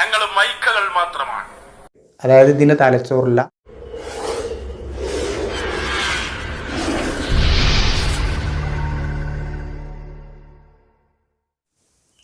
ഞങ്ങൾ മൈക്കകൾ മാത്രമാണ്. അതായത് ഇതിന് തലച്ചോറില്ല.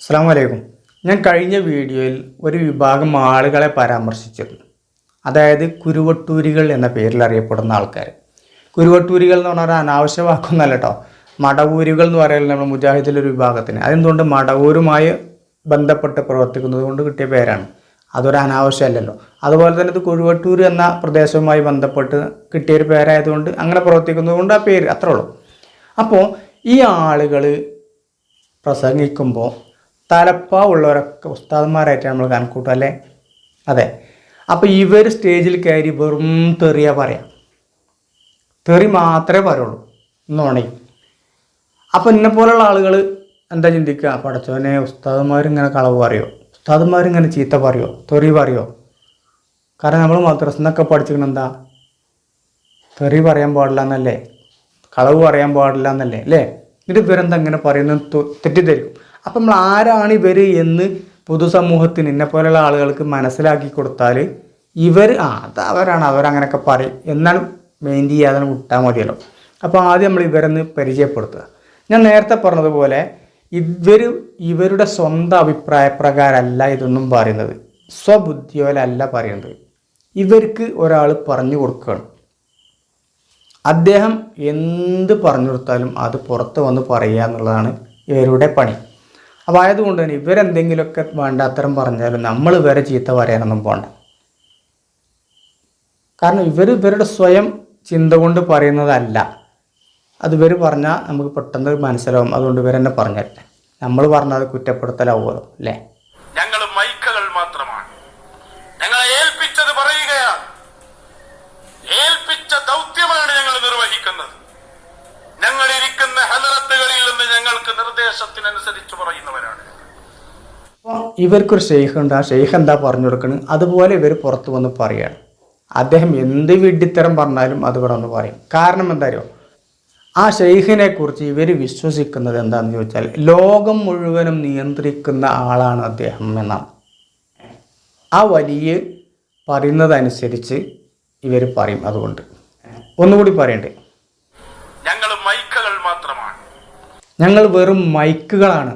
അസ്സാം വലൈക്കും ഞാൻ കഴിഞ്ഞ വീഡിയോയിൽ ഒരു വിഭാഗം ആളുകളെ പരാമർശിച്ചിരുന്നു. അതായത് കുരുവട്ടൂരികൾ എന്ന പേരിൽ അറിയപ്പെടുന്ന ആൾക്കാർ കുരുവട്ടൂരികൾ എന്ന് പറഞ്ഞാൽ ഒരു അനാവശ്യ വാക്കൊന്നല്ല കേട്ടോ. മടവൂരുകൾ എന്ന് പറയുന്നത് നമ്മുടെ മുജാഹിദിലെ ഒരു വിഭാഗത്തിന്. അതെന്തുകൊണ്ട് മടവൂരുമായി ബന്ധപ്പെട്ട് പ്രവർത്തിക്കുന്നത് കൊണ്ട് കിട്ടിയ പേരാണ്. അതൊരു അനാവശ്യമല്ലല്ലോ. അതുപോലെ തന്നെ ഇത് കുഴുവട്ടൂർ എന്ന പ്രദേശവുമായി ബന്ധപ്പെട്ട് കിട്ടിയൊരു പേരായതുകൊണ്ട് അങ്ങനെ പ്രവർത്തിക്കുന്നത് കൊണ്ട് ആ പേര് അത്രേ ഉള്ളൂ അപ്പോൾ ഈ ആളുകൾ പ്രസംഗിക്കുമ്പോൾ തലപ്പ ഉള്ളവരൊക്കെ ഉസ്താദന്മാരായിട്ട് നമ്മൾ കണക്കൂട്ടും അല്ലേ? അതെ. അപ്പോൾ ഇവർ സ്റ്റേജിൽ കയറി വെറും തെറിയ പറയാം. തെറി മാത്രമേ പറയുള്ളൂ. നോണേ അപ്പോൾ എന്നെ പോലുള്ള ആളുകൾ എന്താ ചിന്തിക്കുക? പഠിച്ചവനെ ഉസ്താദന്മാരിങ്ങനെ കളവ് പറയോ? ഉസ്താദന്മാരിങ്ങനെ ചീത്ത പറയോ? തെറി പറയോ? കാരണം നമ്മൾ മദ്രസന്നൊക്കെ പഠിച്ചിരിക്കണം എന്താ തെറി പറയാൻ പാടില്ല എന്നല്ലേ കളവ് പറയാൻ പാടില്ല എന്നല്ലേ അല്ലേ? എന്നിട്ട് ഇവരെന്താ ഇങ്ങനെ പറയുന്നത്? തെറ്റിദ്ധരിക്കും. അപ്പം നമ്മൾ ആരാണ് ഇവർ എന്ന് പൊതുസമൂഹത്തിന് എന്നെ പോലെയുള്ള ആളുകൾക്ക് മനസ്സിലാക്കി കൊടുത്താൽ ഇവർ ആ അത് അവരാണ്. അവരങ്ങനെയൊക്കെ പറയും. എന്നാണ് മെയിൻ ചെയ്യാതെ വിട്ടാൽ മതിയല്ലോ. അപ്പോൾ ആദ്യം നമ്മൾ ഇവരെന്ന് പരിചയപ്പെടുത്തുക. ഞാൻ നേരത്തെ പറഞ്ഞതുപോലെ ഇവർ ഇവരുടെ സ്വന്തം അഭിപ്രായ പ്രകാരമല്ല ഇതൊന്നും പറയുന്നത്. സ്വബുദ്ധിയോലല്ല പറയുന്നത്. ഇവർക്ക് ഒരാൾ പറഞ്ഞു കൊടുക്കുകയാണ് അദ്ദേഹം എന്ത് പറഞ്ഞു കൊടുത്താലും അത് പുറത്ത് വന്ന് പറയുക എന്നുള്ളതാണ് ഇവരുടെ പണി. അപ്പോൾ ആയതുകൊണ്ട് തന്നെ ഇവരെന്തെങ്കിലുമൊക്കെ വേണ്ടാത്തരം പറഞ്ഞാലും നമ്മൾ ഇവരെ ചീത്ത പറയാനൊന്നും പോകണ്ട കാരണം ഇവർ ഇവരുടെ സ്വയം ചിന്ത കൊണ്ട് പറയുന്നതല്ല. അത് ഇവർ പറഞ്ഞാൽ നമുക്ക് പെട്ടെന്ന് മനസ്സിലാവും. അതുകൊണ്ട് ഇവർ തന്നെ പറഞ്ഞല്ലേ നമ്മൾ പറഞ്ഞാൽ അത് കുറ്റപ്പെടുത്തലാവുമല്ലോ അല്ലേ? ഞങ്ങൾ മൈക്കകൾ മാത്രമാണ്. ഞങ്ങളെ ഏൽപ്പിച്ചത് പറയുകയാണ്. ഏൽപ്പിച്ച ദൗത്യമാണ് ഞങ്ങൾ നിർവഹിക്കുന്നത്. ഞങ്ങൾ ഇരിക്കുന്ന ഹലറത്തുകളിൽ നിന്ന് ഞങ്ങൾക്ക് നിർദ്ദേശത്തിനനുസരിച്ച് പറയുന്നവരാണ് അപ്പോൾ ഇവർക്കൊരു ഷെയ്ഖ് ഉണ്ട് ആ ഷെയ്ഖ് എന്താ പറഞ്ഞു കൊടുക്കുന്നത് അതുപോലെ ഇവർ പുറത്തു വന്ന് പറയുകയാണ് അദ്ദേഹം എന്ത് വിഡ്ഢിത്തരം പറഞ്ഞാലും അത് ഇവിടെ വന്ന് പറയും. കാരണം എന്താ അറിയോ? ആ ഷെയ്ഖിനെ കുറിച്ച് ഇവർ വിശ്വസിക്കുന്നത് എന്താണെന്ന് ചോദിച്ചാൽ ലോകം മുഴുവനും നിയന്ത്രിക്കുന്ന ആളാണ് അദ്ദേഹം എന്നാണ്. ആ വലിയ പറയുന്നതനുസരിച്ച് ഇവർ പറയും അതുകൊണ്ട്. ഒന്നുകൂടി പറയണ്ടേ? ഞങ്ങൾ മൈക്കുകൾ മാത്രമാണ്. ഞങ്ങൾ വെറും മൈക്കുകളാണ്.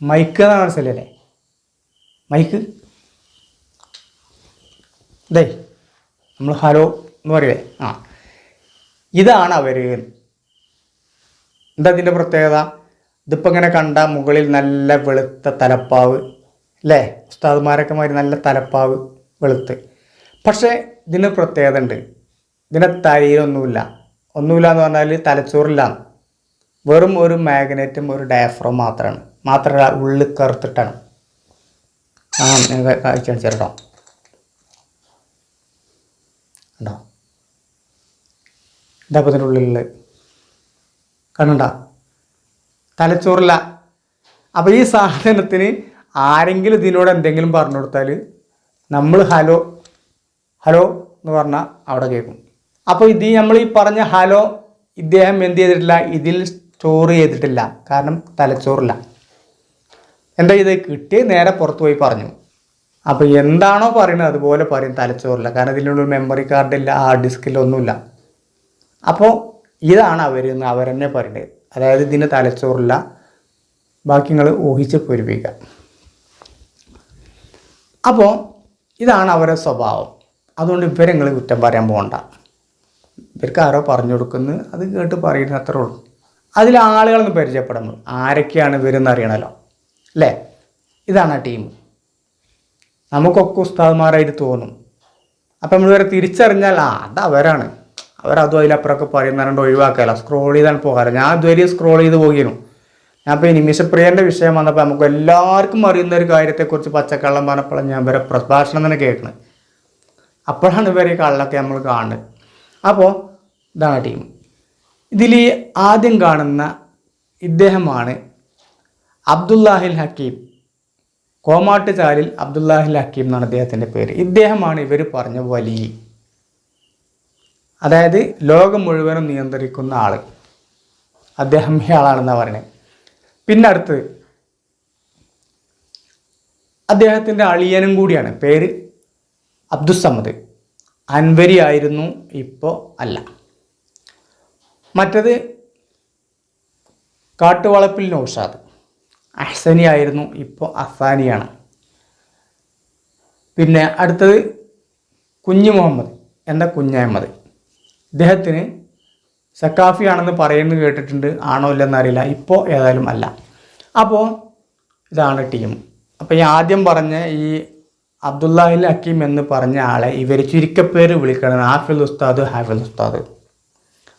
മൈക്ക് എന്നാണ് മനസ്സിലല്ലേ മൈക്ക്? ദേ നമ്മൾ ഹലോ എന്ന് പറയേ ആ. ഇതാണ് അവർ എന്താ ഇതിന്റെ പ്രത്യേകത? ഇതിപ്പോൾ ഇങ്ങനെ കണ്ട മുകളിൽ നല്ല വെളുത്ത തലപ്പാവ് അല്ലേ ഉസ്താദ്മാരൊക്കെ മാതിരി നല്ല തലപ്പാവ് വെളുത്ത്. പക്ഷേ ഇതിന് പ്രത്യേകത ഉണ്ട്. ഇതിന്റെ തലയിലൊന്നുമില്ല. ഒന്നുമില്ല എന്ന് പറഞ്ഞാൽ തലച്ചോറില്ല. വെറും ഒരു മാഗ്നറ്റും ഒരു ഡയഫ്രം മാത്രമാണ് മാത്രമല്ല ഉള്ളിൽ കറുത്തിട്ടാണ്. ആ കാഴ്ച കാണിച്ചു കേട്ടോ ഉണ്ടോ ഇതാ അപ്പോൾ ഇതിന്റെ ഉള്ളിലുള്ള കണ്ടണ്ട തലച്ചോറില്ല. അപ്പോൾ ഈ സാധനത്തിന് ആരെങ്കിലും ഇതിനോട് എന്തെങ്കിലും പറഞ്ഞു കൊടുത്താൽ നമ്മൾ ഹലോ ഹലോ എന്ന് പറഞ്ഞാൽ അവിടെ കേൾക്കും. അപ്പോൾ ഇത് നമ്മൾ ഈ പറഞ്ഞ ഹലോ ഇദ്ദേഹം എന്ത് ചെയ്തിട്ടില്ല ഇതിൽ സ്റ്റോർ ചെയ്തിട്ടില്ല. കാരണം തലച്ചോറില്ല. എന്താ ഇത്? കിട്ടി നേരെ പുറത്ത് പോയി പറഞ്ഞു. അപ്പോൾ എന്താണോ പറയുന്നത് അതുപോലെ പറയും തലച്ചോറില്ല. കാരണം ഇതിനുള്ള മെമ്മറി കാർഡില്ല ഹാർഡ് ഡിസ്കില്ല ഒന്നുമില്ല. അപ്പോൾ ഇതാണ് അവരെന്ന് അവരെന്നെ പറയുന്നത് അതായത് ഇതിന് തലച്ചോറില്ല ബാക്കി നിങ്ങൾ ഊഹിച്ച് പൂരിപ്പിക്കുക അപ്പോൾ ഇതാണ് അവരുടെ സ്വഭാവം. അതുകൊണ്ട് ഇവരെ നിങ്ങൾ കുറ്റം പറയാൻ പോകണ്ട ഇവർക്ക് ആരോ പറഞ്ഞു കൊടുക്കുന്നു. അത് കേട്ട് പറയുന്ന അത്രേ ഉള്ളൂ. അതിൽ ആളുകളൊന്ന് പരിചയപ്പെടുന്നു. ആരൊക്കെയാണ് ഇവരെന്ന് അറിയണമല്ലോ അല്ലേ? ഇതാണ് ആ ടീം. നമുക്കൊക്കെ ഉസ്താദ്മാരായിട്ട് തോന്നും. അപ്പം ഇവരെ തിരിച്ചറിഞ്ഞാൽ ആ അത് അവരാണ്. അവരതും അതിലപ്പുറമൊക്കെ പറയും പറഞ്ഞിട്ട് ഒഴിവാക്കാല സ്ക്രോൾ ചെയ്താൽ പോകാറ് ഞാൻ ഇതുവരെ സ്ക്രോൾ ചെയ്ത് പോകിയിരുന്നു ഞാൻ ഇപ്പോൾ നിമിഷപ്രിയന്റെ വിഷയം വന്നപ്പോൾ നമുക്ക് എല്ലാവർക്കും അറിയുന്ന ഒരു കാര്യത്തെക്കുറിച്ച് പച്ചക്കള്ളം പറഞ്ഞപ്പോഴാണ് ഞാൻ ഇവരെ പ്രഭാഷണം തന്നെ കേൾക്കുന്നത് അപ്പോഴാണ് ഇവരെ കള്ളൊക്കെ നമ്മൾ കാണുന്നത്. അപ്പോൾ ഇതാണ് ടീം. ഇതിൽ ആദ്യം കാണുന്ന ഇദ്ദേഹമാണ് അബ്ദുല്ലാഹിൽ ഹക്കീം. കോമാട്ടുചാലിൽ അബ്ദുല്ലാഹിൽ ഹക്കീം എന്നാണ് അദ്ദേഹത്തിന്റെ പേര്. ഇദ്ദേഹമാണ് ഇവർ പറഞ്ഞ വലിയ അതായത് ലോകം മുഴുവനും നിയന്ത്രിക്കുന്ന ആൾ അദ്ദേഹം ഈ ആളാണെന്നാണ് പറയുന്നത് പിന്നെ അടുത്ത് അദ്ദേഹത്തിന്റെ അളിയനും കൂടിയാണ്. പേര് അബ്ദുസമ്മദ് അൻവരി ആയിരുന്നു ഇപ്പോൾ അല്ല. മറ്റത് കാട്ടുവളപ്പിൽ നൗഷാദ് അഹ്സനി ആയിരുന്നു ഇപ്പോൾ അസാനിയാണ് പിന്നെ അടുത്തത് കുഞ്ഞു മുഹമ്മദ്. എന്ന കുഞ്ഞഹമ്മദ് ഇദ്ദേഹത്തിന് സക്കാഫി ആണെന്ന് പറയുന്നത് കേട്ടിട്ടുണ്ട് ആണോ ഇല്ലെന്ന് അറിയില്ല ഇപ്പോൾ ഏതായാലും അല്ല. അപ്പോൾ ഇതാണ് ടീം. അപ്പോൾ ഈ ആദ്യം പറഞ്ഞ ഈ അബ്ദുല്ലാഹിൽ ഹക്കീം എന്ന് പറഞ്ഞ ആളെ ഇവർ ചുരുക്കപ്പേര് വിളിക്കണം ഹാഫിൽ ഉസ്താദ് ഹാഫിൽ ഉസ്താദ്.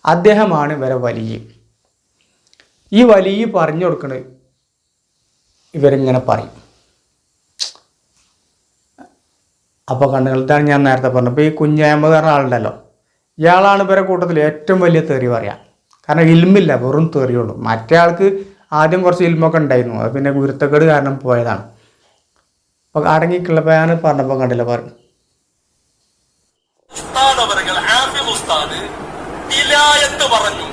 അദ്ദേഹമാണ് ഇവരെ വലിയ. ഈ വലിയ പറഞ്ഞു കൊടുക്കണത് ഇവരിങ്ങനെ പറയും. അപ്പോൾ കണ്ണുകൾ ഇതാണ് ഞാൻ നേരത്തെ പറഞ്ഞത്. അപ്പോൾ ഈ കുഞ്ഞായ്മ പറഞ്ഞ ആളുണ്ടല്ലോ. ഇയാളാണ് ഇവരെ കൂട്ടത്തിൽ ഏറ്റവും വലിയ തെറി പറയാം. കാരണം ഇൽമില്ല വെറും തെറിയുള്ളൂ മറ്റേ ആൾക്ക് ആദ്യം കുറച്ച് ഇൽമൊക്കെ ഉണ്ടായിരുന്നു. അത് പിന്നെ ഗുരുത്തക്കേട് കാരണം പോയതാണ്. അപ്പോൾ അടങ്ങി കിളപ്പയാണ് പറഞ്ഞപ്പോൾ കണ്ടില്ല പറഞ്ഞു പറഞ്ഞു.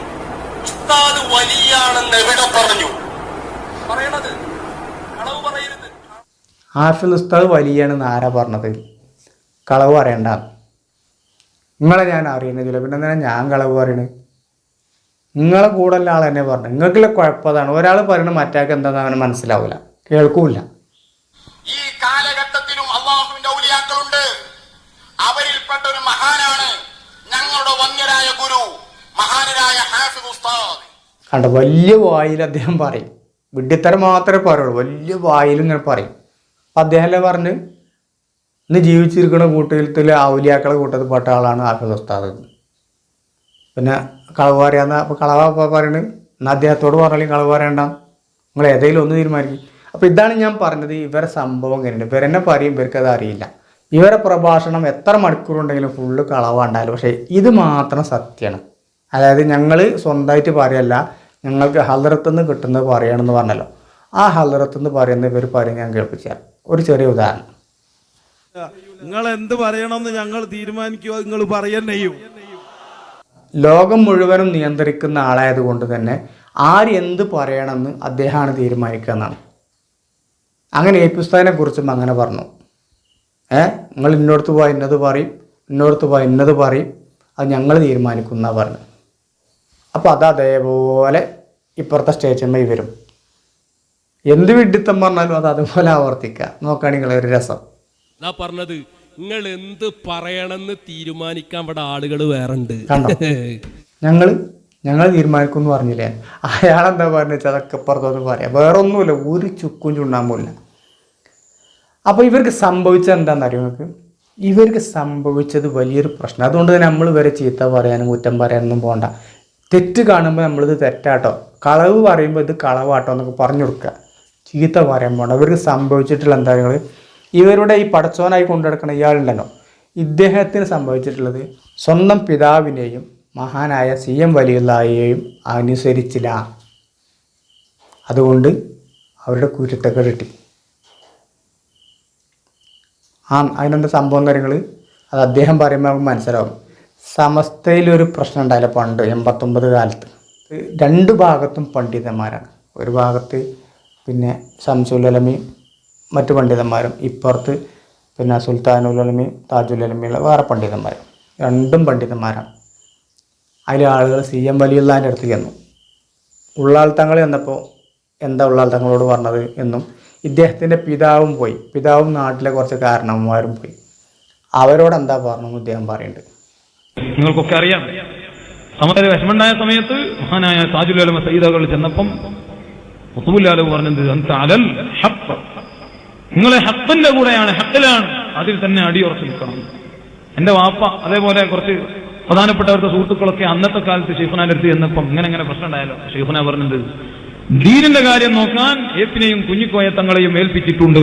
ഉസ്താദ് പറഞ്ഞു? കളവ് പറയരുത്. ആഫിൽ ഉസ്താദ് വലിയാണെന്ന് ആരാ പറഞ്ഞത്? കളവ് പറയണ്ടാണ് നിങ്ങളെ ഞാൻ അറിയുന്നില്ല. പിന്നെ എന്തിനാ ഞാൻ കളവ് പറയണത് നിങ്ങളെ കൂടെയുള്ള ആൾ എന്നെ പറഞ്ഞു. നിങ്ങൾക്കുള്ള കുഴപ്പതാണ്. ഒരാൾ പറയണ മറ്റാൾക്ക് എന്താണെന്ന് അവന് മനസ്സിലാവില്ല കേൾക്കൂല ഈ കാലഘട്ടത്തിലും അള്ളാഹുവിന്റെ ഔലിയാക്കളുണ്ട്. അവരിൽപ്പെട്ട ഒരു മഹാനാണ് ഞങ്ങളുടെ വന്യരായ ഗുരു മഹാനരായ ഹാഫിദ് ഉസ്താദ്. കണ്ട വലിയ വായിൽ അദ്ദേഹം പറയും. വിഡ്ഢിത്തരം മാത്രമേ പറയുള്ളൂ. വലിയ വായിൽ ഇങ്ങനെ പറയും. അപ്പൊ അദ്ദേഹം പറഞ്ഞ്? ഇന്ന് ജീവിച്ചിരിക്കുന്ന കൂട്ടത്തിൽ ഔലിയാക്കളെ കൂട്ടത്തിൽ പെട്ട ആളാണ് ആഫിദ് ഉസ്താദ്. പിന്നെ കളവ് പറയാന്ന അപ്പോൾ കളവ പറയുന്നത് എന്നാൽ അദ്ദേഹത്തോട് പറഞ്ഞാലും കളവ് പറയണ്ട. നിങ്ങൾ ഏതെങ്കിലും ഒന്ന് തീരുമാനിക്കും. അപ്പോൾ ഇതാണ് ഞാൻ പറഞ്ഞത് ഇവരെ സംഭവം എങ്ങനെയുണ്ട്? ഇവരെന്നെ പറയും ഇവർക്ക് അത് അറിയില്ല. ഇവരെ പ്രഭാഷണം എത്ര മണിക്കൂറുണ്ടെങ്കിലും ഫുള്ള് കളവുണ്ടായാലും പക്ഷേ ഇത് മാത്രം സത്യമാണ്. അതായത് ഞങ്ങൾ സ്വന്തമായിട്ട് പറയല്ല ഞങ്ങൾക്ക് ഹലറത്തുനിന്ന് കിട്ടുന്നത് പറയണമെന്ന് പറഞ്ഞല്ലോ. ആ ഹലറത്തുനിന്ന് പറയുന്ന ഇവർ പറയും ഞാൻ കേൾപ്പിച്ചാൽ ഒരു ചെറിയ ഉദാഹരണം. നിങ്ങൾ എന്ത് പറയണമെന്ന് ഞങ്ങൾ തീരുമാനിക്കുക നിങ്ങൾ പറയന്നെയും. ലോകം മുഴുവനും നിയന്ത്രിക്കുന്ന ആളായതുകൊണ്ട് തന്നെ ആര് എന്ത് പറയണമെന്ന് അദ്ദേഹമാണ് തീരുമാനിക്കുക എന്നാണ്. അങ്ങനെ എ പുസ്തകനെ കുറിച്ചും അങ്ങനെ പറഞ്ഞു. ഏ? നിങ്ങൾ ഇന്നോടത്ത് പോയി ഇന്നത് പറയും ഇന്നോടത്ത് പോയി ഇന്നത് പറയും. അത് ഞങ്ങൾ തീരുമാനിക്കുന്ന പറഞ്ഞു. അപ്പോൾ അത് അതേപോലെ ഇപ്പുറത്തെ സ്റ്റേഷന്മേൽ വരും എന്ത് വിഡിത്തം പറഞ്ഞാലും അത് അതുപോലെ ആവർത്തിക്കുക. നോക്കുകയാണെങ്കിൽ ഒരു രസം. എന്നാ പറഞ്ഞത് നിങ്ങൾ എന്ത് പറയണമെന്ന് തീരുമാനിക്കാൻ ഇവിടെ ആളുകൾ വേറെ ഉണ്ട് ഞങ്ങൾ ഞങ്ങൾ തീരുമാനിക്കും എന്ന് പറഞ്ഞില്ലേ? അയാളെന്താ പറഞ്ഞു വെച്ചാൽ അതൊക്കെ പുറത്തോട്ട് പറയാം. വേറെ ഒന്നുമില്ല ഒരു ചുക്കും ചുണ്ണാമ്പില്ല അപ്പോൾ ഇവർക്ക് സംഭവിച്ചത് എന്താണെന്ന് അറിയോ നിങ്ങൾക്ക്? ഇവർക്ക് സംഭവിച്ചത് വലിയൊരു പ്രശ്നം. അതുകൊണ്ട് തന്നെ നമ്മൾ ഇവരെ ചീത്ത പറയാനും കുറ്റം പറയാനൊന്നും പോകണ്ട തെറ്റ് കാണുമ്പോൾ നമ്മളിത് തെറ്റാട്ടോ. കളവ് പറയുമ്പോൾ ഇത് കളവാട്ടോ എന്നൊക്കെ പറഞ്ഞു കൊടുക്കുക. ചീത്ത പറയാൻ പോകണ്ട ഇവർക്ക് സംഭവിച്ചിട്ടുള്ള എന്താ ഇവരുടെ ഈ പടച്ചോനായി കൊണ്ടുനടക്കുന്ന ഇയാളുണ്ടല്ലോ. ഇദ്ദേഹത്തിന് സംഭവിച്ചിട്ടുള്ളത് സ്വന്തം പിതാവിനെയും മഹാനായ സി എം വലിയുള്ളയെയും അനുസരിച്ചില്ല. അതുകൊണ്ട് അവരുടെ കുരുത്തൊക്കെ കിട്ടി. ആ അതിനെന്താ സംഭവം കാര്യങ്ങൾ? അത് അദ്ദേഹം പറയുമ്പോൾ നമുക്ക് മനസ്സിലാവും. സമസ്തയിലൊരു പ്രശ്നം ഉണ്ടായില്ല പണ്ട് എൺപത്തൊമ്പത് കാലത്ത്. രണ്ട് ഭാഗത്തും പണ്ഡിതന്മാരാണ്. ഒരു ഭാഗത്ത് പിന്നെ ഷംസുലമയും മറ്റു പണ്ഡിതന്മാരും ഇപ്പുറത്ത് പിന്നെ സുൽത്താനുലമയും താജുലമയുള്ള വേറെ പണ്ഡിതന്മാരും. രണ്ടും പണ്ഡിതന്മാരാണ്. അതിൽ ആളുകൾ സി എം വലിയുള്ളതിന്റെ അടുത്ത് ചെന്നു. ഉള്ളാൾ തങ്ങൾ ചെന്നപ്പോൾ എന്താ ഉള്ളാൾ തങ്ങളോട് പറഞ്ഞത് എന്നും ഇദ്ദേഹത്തിന്റെ പിതാവും പോയി. പിതാവും നാട്ടിലെ കുറച്ച് കാരണവന്മാരും പോയി. അവരോട് എന്താ പറഞ്ഞു ഇദ്ദേഹം പറയുന്നുണ്ട്. നിങ്ങൾക്കൊക്കെ അറിയാം. സമയത്ത് വിഷമുണ്ടായ സമയത്ത് മഹാനായ താജുലമ സയ്യിദകൾ ചെന്നപ്പം മുത്തുബുല്ലാലു പറഞ്ഞത് "അൻത അലൽ ഹഖ്." നിങ്ങളെ ഹത്തിന്റെ കൂടെയാണ് ഹത്തിലാണ് അതിൽ തന്നെ അടിയുറച്ച് നിൽക്കണം. എന്റെ വാപ്പ അതേപോലെ കുറച്ച് പ്രധാനപ്പെട്ടവരുടെ സുഹൃത്തുക്കളൊക്കെ അന്നത്തെ കാലത്ത് ഷെയ്ഖുനാന്റെ അടുത്ത് ചെന്നപ്പം ഇങ്ങനെ ഇങ്ങനെ പ്രശ്നം ഉണ്ടായാലോ ഷെയ്ഫുന പറഞ്ഞത് ദീനിന്റെ കാര്യം നോക്കാൻ ഏപ്പിനെയും കുഞ്ഞിക്കോയ തങ്ങളെയും ഏൽപ്പിച്ചിട്ടുണ്ട്.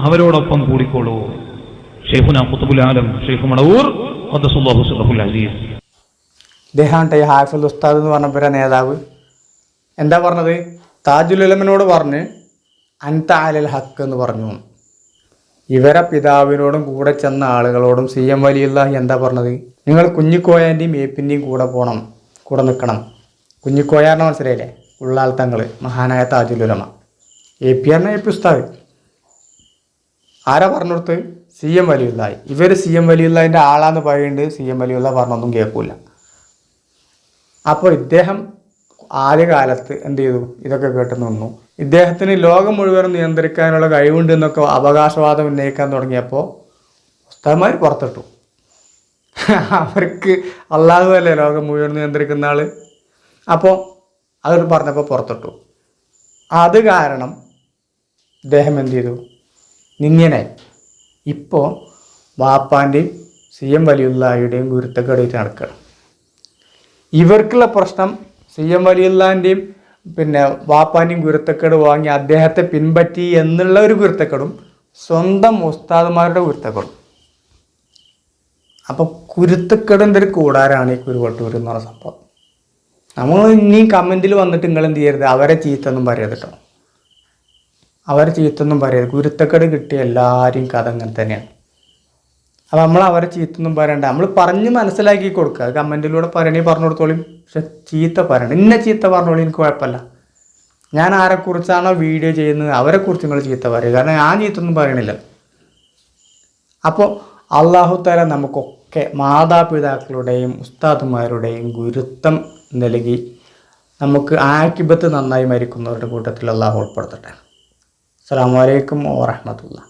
അവരോടൊപ്പം കൂടിക്കോളൂ. ഷെയ്ഫുന ആലം മടവൂർ അസീസ് ഹാഫിൽ ഉസ്താദ് എന്ന് പറഞ്ഞ നേതാവ്. എന്താ പറഞ്ഞത്? താജുൽ താജുലുലമനോട് പറഞ്ഞ് അൻത അലൽ ഹക്ക് എന്ന് പറഞ്ഞു. ഇവരെ പിതാവിനോടും കൂടെ ചെന്ന ആളുകളോടും സി എം വലിയുള്ള എന്താ പറഞ്ഞത്? നിങ്ങൾ കുഞ്ഞിക്കോയാന്റെയും ഏപ്പിന്റെയും കൂടെ പോകണം കൂടെ നിൽക്കണം. കുഞ്ഞിക്കോയാറിനെ മനസ്സിലായില്ലേ? ഉള്ളാൽ തങ്ങൾ മഹാനായ താജുലുലമ എ പി ആറിനെ എ പി ഉസ്താദ്. ആരാ പറഞ്ഞു സി എം വലിയുള്ളായി ഇവർ സി എം വലിയുള്ളതിന്റെ ആളാന്ന് പറയുന്നുണ്ട്. സി എം വലിയുള്ള പറഞ്ഞൊന്നും കേൾക്കൂല. അപ്പോൾ ഇദ്ദേഹം ആദ്യകാലത്ത് എന്ത് ചെയ്തു? ഇതൊക്കെ കേട്ട് നിന്നു. ഇദ്ദേഹത്തിന് ലോകം മുഴുവൻ നിയന്ത്രിക്കാനുള്ള കഴിവുണ്ട് എന്നൊക്കെ അവകാശവാദം ഉന്നയിക്കാൻ തുടങ്ങിയപ്പോൾ ഉസ്താദ്മാർ പുറത്തിട്ടു. അവർക്ക് അള്ളാഹു അല്ലേ ലോകം മുഴുവൻ നിയന്ത്രിക്കുന്ന ആൾ. അപ്പോൾ അവർ പറഞ്ഞപ്പോൾ പുറത്തിട്ടു. അത് കാരണം ഇദ്ദേഹം എന്ത് ചെയ്തു? നിങ്ങനായി ഇപ്പോൾ വാപ്പാന്റെയും സി എം വലിയുള്ളായുടെയും ഗുരുത്തക്കേടായിട്ട് നടക്കണം. ഇവർക്കുള്ള പ്രശ്നം സി എം വലിയുള്ളാന്റെയും പിന്നെ വാപ്പാന്റെയും ഗുരുത്തക്കേട് വാങ്ങി അദ്ദേഹത്തെ പിൻപറ്റി എന്നുള്ള ഒരു ഗുരുത്തക്കേടും സ്വന്തം ഉസ്താദുമാരുടെ ഗുരുത്തക്കേടും. അപ്പോൾ കുരുത്തക്കേടിന്റെ ഒരു കൂടാരാണ് ഈ കുരുവട്ടൂർ എന്ന് പറഞ്ഞ സംഭവം. നമ്മൾ ഇനിയും കമന്റിൽ വന്നിട്ട് നിങ്ങൾ എന്ത് ചെയ്യരുത്? അവരെ ചീത്തൊന്നും പറയരുത് കേട്ടോ അവരെ ചീത്തൊന്നും പറയരുത്. കുരുത്തക്കേട് കിട്ടിയ എല്ലാവരെയും കഥ അങ്ങനെ തന്നെയാണ്. അപ്പം നമ്മൾ അവരെ ചീത്തൊന്നും പറയണ്ട. നമ്മൾ പറഞ്ഞ് മനസ്സിലാക്കി കൊടുക്കുക കമന്റിലൂടെ പറയണേ പറഞ്ഞു കൊടുത്തോളിയും പക്ഷെ ചീത്ത പറയണം ഇന്ന ചീത്ത പറഞ്ഞോളി എനിക്ക് കുഴപ്പമില്ല ഞാൻ ആരെക്കുറിച്ചാണോ വീഡിയോ ചെയ്യുന്നത്? അവരെക്കുറിച്ച് നിങ്ങൾ ചീത്ത പറയുക കാരണം ഞാൻ ചീത്തൊന്നും പറയണില്ല. അപ്പോൾ തല നമുക്കൊക്കെ മാതാപിതാക്കളുടെയും ഉസ്താദുമാരുടെയും ഗുരുത്വം നൽകി നമുക്ക് ആക്കിബത്ത് നന്നായി മരിക്കുന്നവരുടെ കൂട്ടത്തിൽ അള്ളാഹു ഉൾപ്പെടുത്തട്ടെ. അസ്സാം വലൈക്കും വാഹമത്തുള്ള